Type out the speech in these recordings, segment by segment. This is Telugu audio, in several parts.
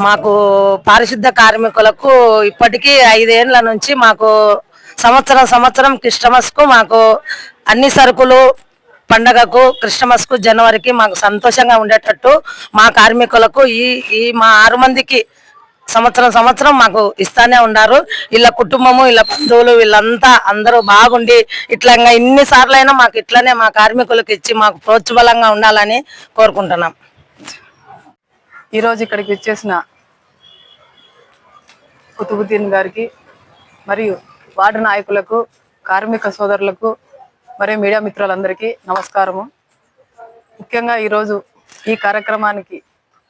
మాకు పారిశుద్ధ కార్మికులకు ఇప్పటికీ ఐదేళ్ళ నుంచి మాకు సంవత్సరం సంవత్సరం క్రిస్టమస్కు మాకు అన్ని సరుకులు పండగకు క్రిస్టమస్కు జనవరికి మాకు సంతోషంగా ఉండేటట్టు మా కార్మికులకు ఈ ఈ మా ఆరు మందికి సంవత్సరం సంవత్సరం మాకు ఇస్తానే ఉన్నారు వీళ్ళ కుటుంబము వీళ్ళ బంధువులు వీళ్ళంతా అందరూ బాగుండి ఇట్లా ఇంకా ఇన్ని అయినా మాకు ఇట్లనే మా కార్మికులకు ఇచ్చి మాకు ప్రోత్సాహంగా ఉండాలని కోరుకుంటున్నాం. ఈరోజు ఇక్కడికి వచ్చేసిన కుతుబుద్దీన్ గారికి మరియు వార్డు నాయకులకు కార్మిక సోదరులకు మరియు మీడియా మిత్రులందరికీ నమస్కారము. ముఖ్యంగా ఈరోజు ఈ కార్యక్రమానికి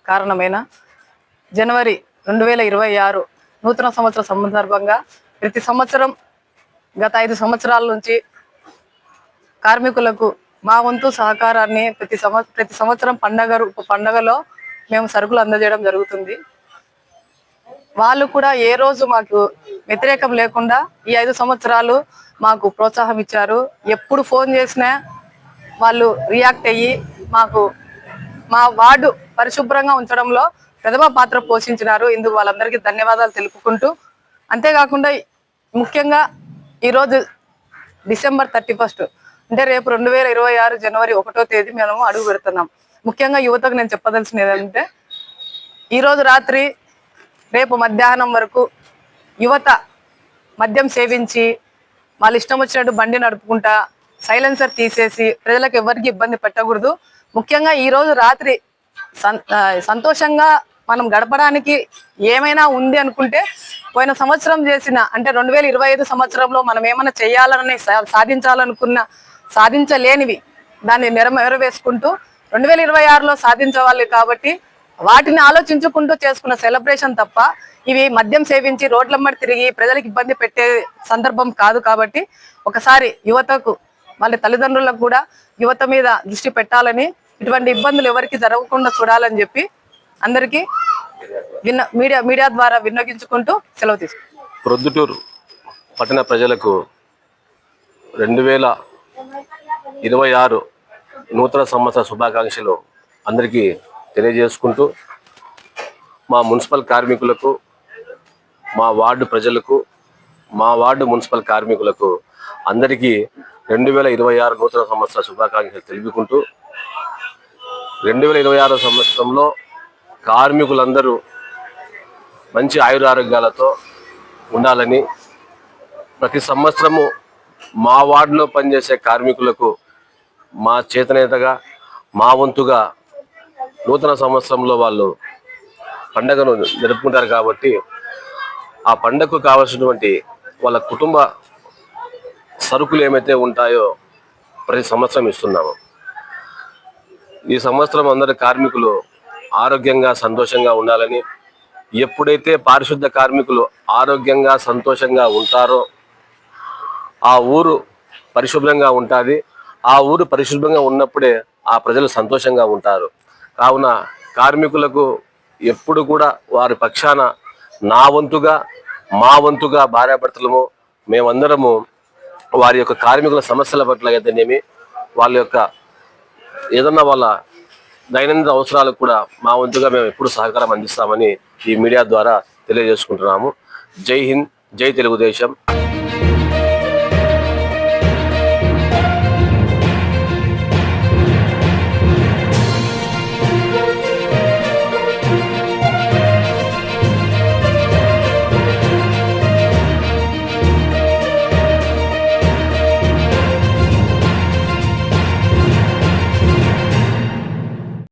కారణమైన జనవరి రెండు వేల ఇరవై ఆరు నూతన సంవత్సర సందర్భంగా ప్రతి సంవత్సరం గత ఐదు సంవత్సరాల నుంచి కార్మికులకు మా వంతు సహకారాన్ని ప్రతి సంవ ప్రతి సంవత్సరం పండగ రూ- పండగలో మేము సరుకులు అందజేయడం జరుగుతుంది. వాళ్ళు కూడా ఏ రోజు మాకు వ్యతిరేకం లేకుండా ఈ ఐదు సంవత్సరాలు మాకు ప్రోత్సాహం ఇచ్చారు. ఎప్పుడు ఫోన్ చేసినా వాళ్ళు రియాక్ట్ అయ్యి మాకు మా వార్డు పరిశుభ్రంగా ఉంచడంలో ప్రథమ పాత్ర పోషించినారు. ఇందుకు వాళ్ళందరికీ ధన్యవాదాలు తెలుపుకుంటూ అంతేకాకుండా ముఖ్యంగా ఈరోజు డిసెంబర్ థర్టీ ఫస్ట్ అంటే రేపు రెండు వేల ఇరవై ఆరు జనవరి ఒకటో తేదీ మేము అడుగు పెడుతున్నాం. ముఖ్యంగా యువతకు నేను చెప్పదలసిన ఏదంటే ఈరోజు రాత్రి రేపు మధ్యాహ్నం వరకు యువత మద్యం సేవించి వాళ్ళు ఇష్టం వచ్చినట్టు బండి నడుపుకుంటా సైలెన్సర్ తీసేసి ప్రజలకు ఎవరికి ఇబ్బంది పెట్టకూడదు. ముఖ్యంగా ఈరోజు రాత్రి సంతోషంగా మనం గడపడానికి ఏమైనా ఉంది అనుకుంటే పోయిన సంవత్సరం చేసిన అంటే రెండు వేల ఇరవై ఐదు సంవత్సరంలో మనం ఏమైనా చేయాలని సా- సాధించాలనుకున్న సాధించలేనివి దాన్ని నెర రెండు వేల ఇరవై ఆరులో సాధించవాలి కాబట్టి వాటిని ఆలోచించుకుంటూ చేసుకున్న సెలబ్రేషన్ తప్ప ఇవి మద్యం సేవించి రోడ్లమ్మడి తిరిగి ప్రజలకు ఇబ్బంది పెట్టే సందర్భం కాదు కాబట్టి ఒకసారి యువతకు వాళ్ళ తల్లిదండ్రులకు కూడా యువత మీద దృష్టి పెట్టాలని ఇటువంటి ఇబ్బందులు ఎవరికి జరగకుండా చూడాలని చెప్పి అందరికీ విన్న మీడియా మీడియా ద్వారా విన్నగించుకుంటూ సెలవు తీసుకుంటాం ప్రొద్దుటూరు పట్టణ ప్రజలకు రెండు వేల ఇరవై ఆరు నూతన సంవత్సర శుభాకాంక్షలు అందరికీ తెలియజేసుకుంటూ మా మున్సిపల్ కార్మికులకు మా వార్డు ప్రజలకు మా వార్డు మున్సిపల్ కార్మికులకు అందరికీ రెండు వేల ఇరవై ఆరు నూతన సంవత్సర శుభాకాంక్షలు తెలుపుకుంటూ రెండు వేల ఇరవై ఆరు సంవత్సరంలో కార్మికులందరూ మంచి ఆయురారోగ్యాలతో ఉండాలని ప్రతి సంవత్సరము మా వార్డులో పనిచేసే కార్మికులకు మా చేతనేతగా మా వంతుగా నూతన సంవత్సరంలో వాళ్ళు పండగను జరుపుకుంటారు కాబట్టి ఆ పండగకు కావాల్సినటువంటి వాళ్ళ కుటుంబ సరుకులు ఏమైతే ఉంటాయో ప్రతి సంవత్సరం ఇస్తున్నాము. ఈ సంవత్సరం అందరి కార్మికులు ఆరోగ్యంగా సంతోషంగా ఉండాలని ఎప్పుడైతే పారిశుద్ధ కార్మికులు ఆరోగ్యంగా సంతోషంగా ఉంటారో ఆ ఊరు పరిశుభ్రంగా ఉంటుంది. ఆ ఊరు పరిశుభ్రంగా ఉన్నప్పుడే ఆ ప్రజలు సంతోషంగా ఉంటారు. కావున కార్మికులకు ఎప్పుడు కూడా వారి పక్షాన నా వంతుగా మా వంతుగా భార్యాభర్తలము మేమందరము వారి యొక్క కార్మికుల సమస్యల పట్ల అయితేనేమి వాళ్ళ యొక్క ఏదన్నా వాళ్ళ దైనందిన అవసరాలకు కూడా మా వంతుగా మేము ఎప్పుడు సహకారం అందిస్తామని ఈ మీడియా ద్వారా తెలియజేసుకుంటున్నాము. జై హింద్ జై తెలుగుదేశం.